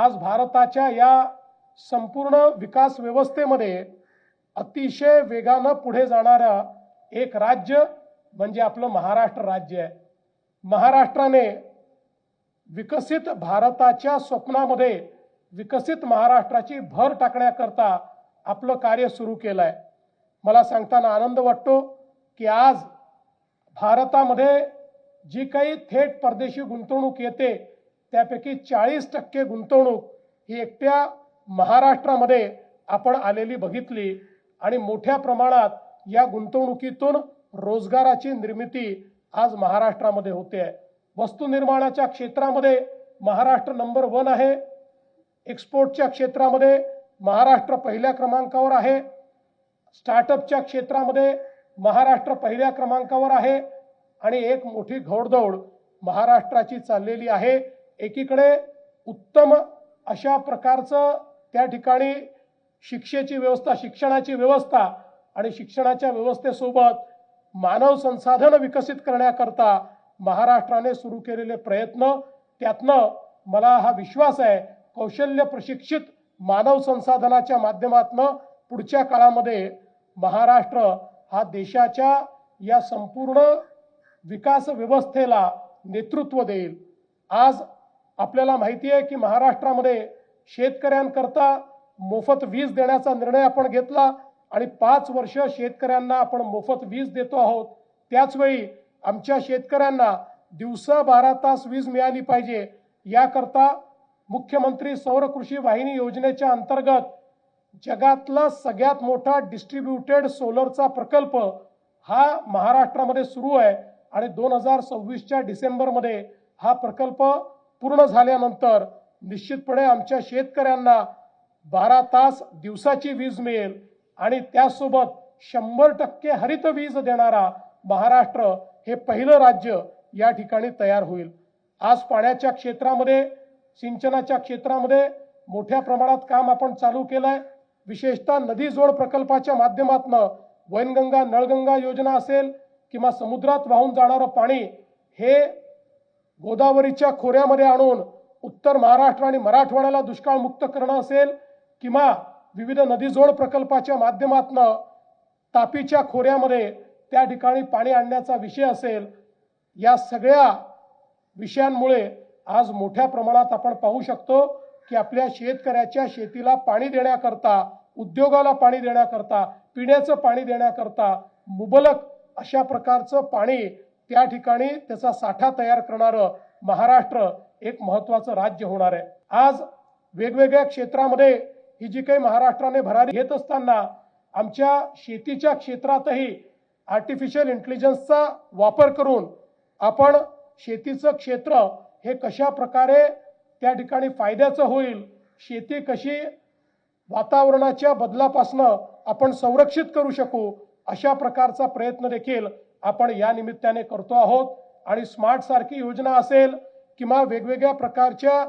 आज भारताच्या या संपूर्ण विकास व्यवस्थेमध्ये अतिशय वेगानं पुढे जाणारं एक राज्य म्हणजे आपलं महाराष्ट्र राज्य आहे. महाराष्ट्राने विकसित भारताच्या स्वप्नामध्ये विकसित महाराष्ट्राची भर टाकण्याकरता आपलं कार्य सुरू केलं आहे मला सांगताना आनंद वाटतो की आज भारतामध्ये जी काही थेट परदेशी गुंतवणूक येते त्यापैकी चाळीस टक्के गुंतवणूक ही एकट्या महाराष्ट्रामध्ये आपण आलेली बघितली आणि मोठ्या प्रमाणात या गुंतवणुकीतून रोजगाराची निर्मिती आज महाराष्ट्रामध्ये होते. आहे वस्तू निर्माणाच्या क्षेत्रामध्ये महाराष्ट्र नंबर वन आहे. एक्सपोर्टच्या क्षेत्रामध्ये महाराष्ट्र पहिल्या क्रमांकावर आहे. स्टार्टअपच्या क्षेत्रामध्ये महाराष्ट्र पहिल्या क्रमांकावर आहे. आणि एक मोठी घोडदौड महाराष्ट्राची चाललेली आहे. एकीकडे उत्तम अशा प्रकारचं त्या ठिकाणी शिक्षेची व्यवस्था शिक्षणाची व्यवस्था आणि शिक्षणाच्या व्यवस्थेसोबत मानव संसाधन विकसित करण्याकरता महाराष्ट्राने सुरू केलेले प्रयत्न त्यातनं मला हा विश्वास आहे कौशल्य प्रशिक्षित मानव संसाधनाच्या माध्यमातनं पुढच्या काळामध्ये महाराष्ट्र हा देशाच्या या संपूर्ण विकास व्यवस्थेला नेतृत्व देईल. आज आपल्याला माहिती आहे की महाराष्ट्रामध्ये शेतकऱ्यांकरता मोफत वीज देण्याचा निर्णय आपण घेतला आणि पाच वर्ष शेतकऱ्यांना आपण मोफत वीज देतो आहोत. त्याचवेळी आमच्या शेतकऱ्यांना दिवसा बारा तास वीज मिळाली पाहिजे. याकरता मुख्यमंत्री सौर कृषी वाहिनी योजनेच्या अंतर्गत जगातला सगळ्यात मोठा डिस्ट्रीब्युटेड सोलरचा प्रकल्प हा महाराष्ट्रामध्ये सुरू आहे आणि दोन हजार सव्वीसच्या डिसेंबरमध्ये हा प्रकल्प पूर्ण झाल्यानंतर निश्चितपणे आमच्या शेतकऱ्यांना बारा तास दिवसाची वीज मिळेल आणि त्यासोबत शंभर टक्के हरित वीज देणारा महाराष्ट्र हे पहिलं राज्य या ठिकाणी तयार होईल. आज पाण्याच्या क्षेत्रामध्ये सिंचनाच्या क्षेत्रामध्ये मोठ्या प्रमाणात काम आपण चालू केलं आहे विशेषतः नदी जोड प्रकल्पाच्या माध्यमातून वैनगंगा नळगंगा योजना असेल किंवा समुद्रात वाहून जाणारं पाणी हे गोदावरीच्या खोऱ्यामध्ये आणून उत्तर महाराष्ट्र आणि मराठवाड्याला दुष्काळमुक्त करणं असेल किंवा विविध नदीजोड प्रकल्पाच्या माध्यमातून तापीच्या खोऱ्यामध्ये त्या ठिकाणी पाणी आणण्याचा विषय असेल या सगळ्या विषयांमुळे आज मोठ्या प्रमाणात आपण पाहू शकतो की आपल्या शेतकऱ्याच्या शेतीला पाणी देण्याकरता उद्योगाला पाणी देण्याकरता पिण्याचं पाणी देण्याकरता मुबलक अशा प्रकारचं पाणी त्या ठिकाणी त्याचा साठा तयार करणारं महाराष्ट्र एक महत्वाचं राज्य होणार आहे. आज वेगवेगळ्या क्षेत्रामध्ये ही जी काही महाराष्ट्राने भरारी घेत असताना आमच्या शेतीच्या क्षेत्रातही आर्टिफिशियल इंटेलिजन्सचा वापर करून आपण शेतीचं क्षेत्र हे कशा प्रकारे त्या ठिकाणी फायद्याचं होईल शेती कशी वातावरणाच्या बदलापासनं आपण संरक्षित करू शकू अशा प्रकारचा प्रयत्न देखील आपण या निमित्ताने करतो आहोत. आणि स्मार्ट सारखी योजना असेल किंवा वेगवेगळ्या प्रकारच्या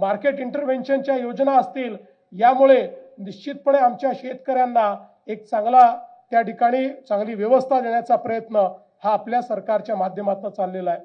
मार्केट इंटरव्हेन्शनच्या योजना असतील यामुळे निश्चितपणे आमच्या शेतकऱ्यांना एक चांगला त्या ठिकाणी चांगली व्यवस्था देण्याचा प्रयत्न हा आपल्या सरकारच्या माध्यमातून चाललेला आहे.